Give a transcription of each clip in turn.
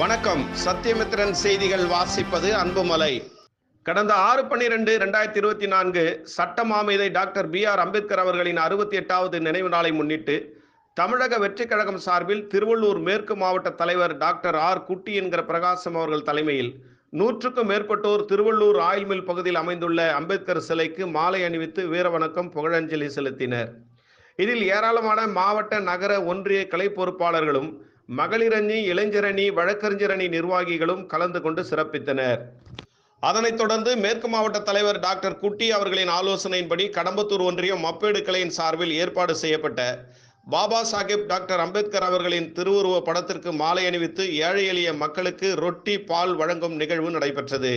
வணக்கம். சத்தியமித்திரன் செய்திகள் வாசிப்பது அன்புமலை. கடந்த ஆறு பன்னிரெண்டு ரெண்டாயிரத்தி இருபத்தி நான்கு சட்ட மாமேதை டாக்டர் பி ஆர் அம்பேத்கர் அவர்களின் அறுபத்தி எட்டாவது நினைவு நாளை முன்னிட்டு தமிழக வெற்றிக் கழகம் சார்பில் திருவள்ளூர் மேற்கு மாவட்ட தலைவர் டாக்டர் ஆர் குட்டி என்கிற பிரகாசம் அவர்கள் தலைமையில் நூற்றுக்கும் மேற்பட்டோர் திருவள்ளூர் ஆயில் மில் பகுதியில் அமைந்துள்ள அம்பேத்கர் சிலைக்கு மாலை அணிவித்து வீரவணக்கம் புகழஞ்சலி செலுத்தினர். இதில் ஏராளமான மாவட்ட நகர ஒன்றிய கலை பொறுப்பாளர்களும் மகளிரணி இளைஞரணி வழக்கறிஞரணி நிர்வாகிகளும் கலந்து கொண்டு சிறப்பித்தனர். அதனைத் தொடர்ந்து மேற்கு மாவட்ட தலைவர் டாக்டர் குட்டி அவர்களின் ஆலோசனையின்படி கடம்பத்தூர் ஒன்றியம் மப்பேடு கிளையின் சார்பில் ஏற்பாடு செய்யப்பட்ட பாபா சாஹேப் டாக்டர் அம்பேத்கர் அவர்களின் திருவுருவ படத்திற்கு மாலை அணிவித்து ஏழை எளிய மக்களுக்கு ரொட்டி பால் வழங்கும் நிகழ்வு நடைபெற்றது.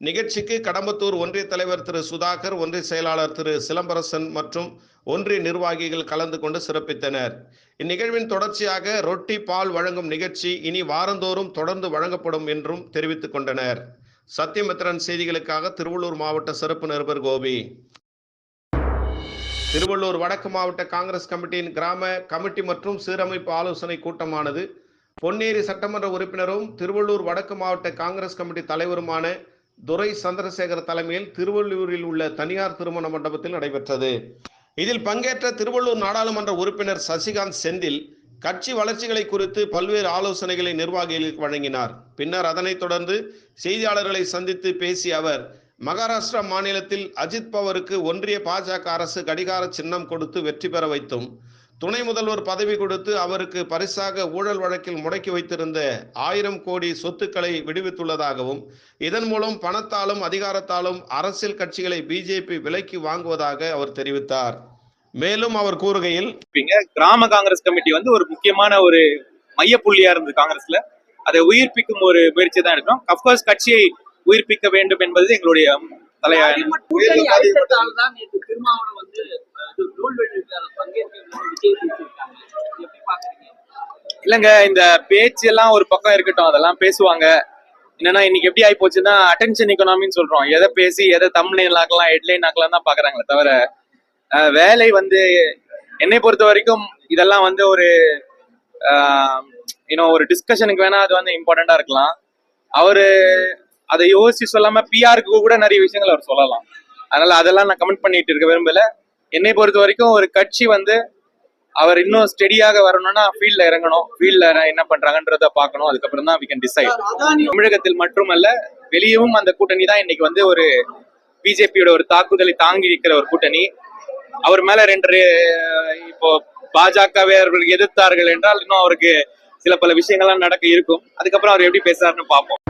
நிகழ்ச்சிக்கு கடம்பத்தூர் ஒன்றிய தலைவர் திரு சுதாகர் ஒன்றிய செயலாளர் திரு சிலம்பரசன் மற்றும் ஒன்றிய நிர்வாகிகள் கலந்து கொண்டு சிறப்பித்தனர். இந்நிகழ்வின் தொடர்ச்சியாக ரொட்டி பால் வழங்கும் நிகழ்ச்சி இனி வாரந்தோறும் தொடர்ந்து வழங்கப்படும் என்றும் தெரிவித்துக் கொண்டனர். சத்தியமித்திரன் செய்திகளுக்காக திருவள்ளூர் மாவட்ட சிறப்பு நிருபர் கோபி. திருவள்ளூர் வடக்கு மாவட்ட காங்கிரஸ் கமிட்டியின் கிராம கமிட்டி மற்றும் சீரமைப்பு ஆலோசனை கூட்டமானது பொன்னேரி சட்டமன்ற உறுப்பினரும் திருவள்ளூர் வடக்கு மாவட்ட காங்கிரஸ் கமிட்டி தலைவருமான துரை சந்திரசேகர் தலைமையில் திருவள்ளூரில் உள்ள தனியார் திருமண மண்டபத்தில் நடைபெற்றது. இதில் பங்கேற்ற திருவள்ளூர் நாடாளுமன்ற உறுப்பினர் சசிகாந்த் செந்தில் கட்சி வளர்ச்சிகளை குறித்து பல்வேறு ஆலோசனைகளை நிர்வாகிகளுக்கு வழங்கினார். பின்னர் அதனைத் தொடர்ந்து செய்தியாளர்களை சந்தித்து பேசிய அவர் மகாராஷ்டிரா மாநிலத்தில் அஜித் பவருக்கு ஒன்றிய பாஜக அரசு கடிகார சின்னம் கொடுத்து வெற்றி பெற வைத்தும் துணை முதல்வர் பதவி கொடுத்து அவருக்கு பரிசாக ஊழல் வழக்கில் முடக்கி வைத்திருந்த ஆயிரம் கோடி சொத்துக்களை விடுவித்துள்ளதாகவும் இதன் மூலம் பணத்தாலும் அதிகாரத்தாலும் அரசியல் கட்சிகளை பிஜேபி விலைக்கு வாங்குவதாக அவர் தெரிவித்தார். மேலும் அவர் கூறுகையில் கிராம காங்கிரஸ் கமிட்டி வந்து ஒரு முக்கியமான ஒரு மையப்புள்ளியா இருந்தது காங்கிரஸ்ல. அதை உயிர்ப்பிக்கும் ஒரு முயற்சி தான் எடுக்கிறோம். அப்கோர்ஸ் கட்சியை உயிர்ப்பிக்க வேண்டும் என்பது எங்களுடைய தலையா கூட்டணி அழுத்தத்தால் தான் நேற்று திருமாவளவன் வந்து அஹ், இது நூல்வெளி விழாவில் பங்கேற்க விஜய் பேசியிருக்காங்க. எப்படி பாக்குறீங்க இல்லைங்க இந்த பேச்சு எல்லாம் ஒரு பக்கம் இருக்கட்டும் அதெல்லாம் பேசுவாங்க. என்னன்னா இன்னைக்கு எப்படி ஆகி போச்சுன்னா அட்டென்ஷன் எக்கனாமின்னு சொல்றோம். எதை பேசி எதை தமிழ்லைன் ஆக்கலாம் ஹெட்லைன் ஆக்கலாம் தான் பாக்குறாங்களே தவிர வேலை வந்து என்னை பொறுத்த வரைக்கும் இதெல்லாம் வந்து ஒரு இன்னும் ஒரு டிஸ்கஷனுக்கு வேணா அது வந்து இம்பார்ட்டண்டா இருக்கலாம். அவரு அதை யோசிச்சு சொல்லாம பிஆருக்கு கூட நிறைய விஷயங்கள் அவர் சொல்லலாம். அதனால அதெல்லாம் நான் கமெண்ட் பண்ணிட்டு இருக்க விரும்பல. என்னை பொறுத்த வரைக்கும் ஒரு கட்சி வந்து அவர் இன்னும் ஸ்டெடியாக வரணும்னா ஃபீல்ட்ல இறங்கணும். ஃபீல்ட்ல என்ன பண்றாங்கன்றத பார்க்கணும். அதுக்கப்புறம் தான் வி கேன் டிசைட் தமிழகத்தில் மட்டுமல்ல வெளியவும் அந்த கூட்டணி தான் இன்னைக்கு வந்து ஒரு பிஜேபியோட ஒரு தாக்குதலை தாங்கி இருக்கிற ஒரு கூட்டணி. அவர் மேல ரெண்டு இப்போ பாஜகவே அவர்கள் எதிர்த்தார்கள் என்றால் இன்னும் அவருக்கு சில பல விஷயங்கள்லாம் நடக்க இருக்கும். அதுக்கப்புறம் அவர் எப்படி பேசுறாருன்னு பார்ப்போம்.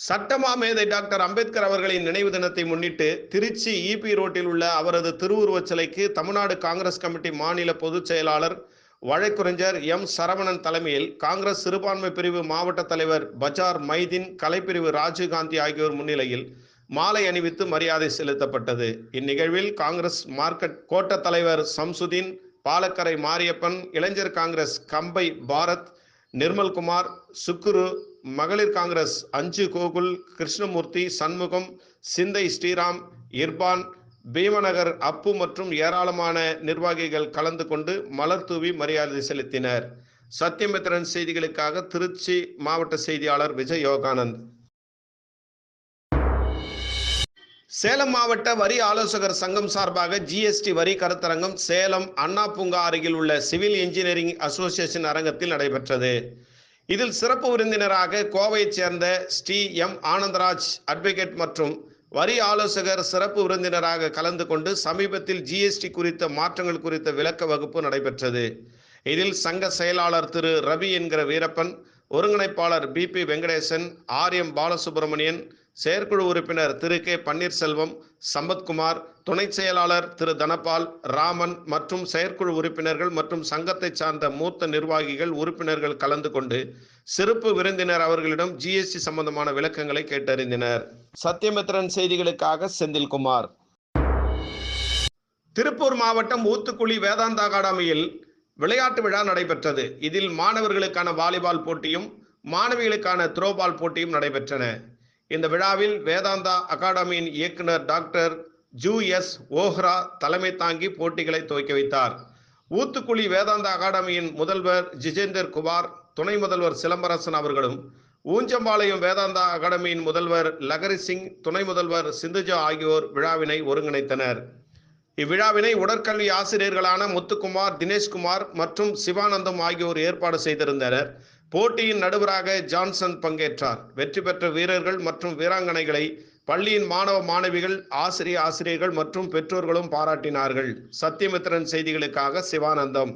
சட்டமா மேதை டாக்டர் அம்பேத்கர் அவர்களின் நினைவு தினத்தை முன்னிட்டு திருச்சி இபி ரோட்டில் உள்ள அவரது திருவுருவச் சிலைக்கு தமிழ்நாடு காங்கிரஸ் கமிட்டி மாநில பொதுச் செயலாளர் வழக்குரைஞர் எம் சரவணன் தலைமையில் காங்கிரஸ் சிறுபான்மை பிரிவு மாவட்ட தலைவர் பஜார் மைதீன் கலைப்பிரிவு ராஜீவ்காந்தி ஆகியோர் முன்னிலையில் மாலை அணிவித்து மரியாதை செலுத்தப்பட்டது. இந்நிகழ்வில் காங்கிரஸ் மார்க்கெட் கோட்ட தலைவர் சம்சுதீன் பாலக்கரை மாரியப்பன் இளைஞர் காங்கிரஸ் கம்பை பாரத் நிர்மல்குமார் சுக்குரு மகளிர் காங்கிரஸ் அஞ்சு கோகுல் கிருஷ்ணமூர்த்தி சண்முகம் சிந்தை ஸ்ரீராம் இர்பான் பீமநகர் அப்பு மற்றும் ஏராளமான நிர்வாகிகள் கலந்து கொண்டு மலர் தூவி மரியாதை செலுத்தினர். சத்தியமித்திரன் செய்திகளுக்காக திருச்சி மாவட்ட செய்தியாளர் விஜய் யோகானந்த். சேலம் மாவட்ட வரி ஆலோசகர் சங்கம் சார்பாக ஜிஎஸ்டி வரி கருத்தரங்கம் சேலம் அண்ணா பூங்கா அருகில் உள்ள சிவில் இன்ஜினியரிங் அசோசியேஷன் அரங்கத்தில் நடைபெற்றது. இதில் சிறப்பு விருந்தினராக கோவையைச் சேர்ந்த ஸ்ரீ எம் ஆனந்தராஜ் அட்வொகேட் மற்றும் வரி ஆலோசகர் சிறப்பு விருந்தினராக கலந்து கொண்டு சமீபத்தில் ஜிஎஸ்டி குறித்த மாற்றங்கள் குறித்த விளக்க வகுப்பு நடைபெற்றது. இதில் சங்க செயலாளர் திரு ரவி என்கிற வீரப்பன் ஒருங்கிணைப்பாளர் P P Venkatesan R M Balasubramanian செயற்குழு உறுப்பினர் திரு. கே. பன்னீர்செல்வம் சம்பத்குமார் துணை செயலாளர் திரு. தனபால் ராமன் மற்றும் செயற்குழு உறுப்பினர்கள் மற்றும் சங்கத்தை சார்ந்த மூத்த நிர்வாகிகள் உறுப்பினர்கள் கலந்து கொண்டு சிறப்பு விருந்தினர் அவர்களிடம் ஜிஎஸ்டி சம்பந்தமான விளக்கங்களை கேட்டறிந்தனர். சத்யமித்ரன் செய்திகளுக்காக செந்தில்குமார். திருப்பூர் மாவட்டம் ஊத்துக்குழி வேதாந்தா அகாடமியில் விளையாட்டு விழா நடைபெற்றது. இதில் மாணவர்களுக்கான வாலிபால் போட்டியும் மாணவிகளுக்கான த்ரோபால் போட்டியும் நடைபெற்றன. இந்த விழாவில் வேதாந்தா அகாடமியின் இயக்குனர் டாக்டர் ஜூ எஸ் ஓஹ்ரா தலைமை தாங்கி போட்டிகளை துவக்கி வைத்தார். ஊத்துக்குழி வேதாந்தா அகாடமியின் முதல்வர் ஜிஜேந்தர் குமார் துணை முதல்வர் சிலம்பரசன் அவர்களும் ஊஞ்சம்பாளையம் வேதாந்தா அகாடமியின் முதல்வர் லகரி சிங் துணை முதல்வர் சிந்துஜா ஆகியோர் விழாவினை ஒருங்கிணைத்தனர். இவ்விழாவினை உடற்கல்வி ஆசிரியர்களான முத்துக்குமார் தினேஷ்குமார் மற்றும் சிவானந்தம் ஆகியோர் ஏற்பாடு செய்திருந்தனர். போட்டியின் நடுவராக ஜான்சன் பங்கேற்றார். வெற்றி பெற்ற வீரர்கள் மற்றும் வீராங்கனைகளை பள்ளியின் மாணவ மாணவிகள் ஆசிரிய ஆசிரியர்கள் மற்றும் பெற்றோர்களும் பாராட்டினார்கள். சத்தியமித்திரன் செய்திகளுக்காக சிவானந்தம்.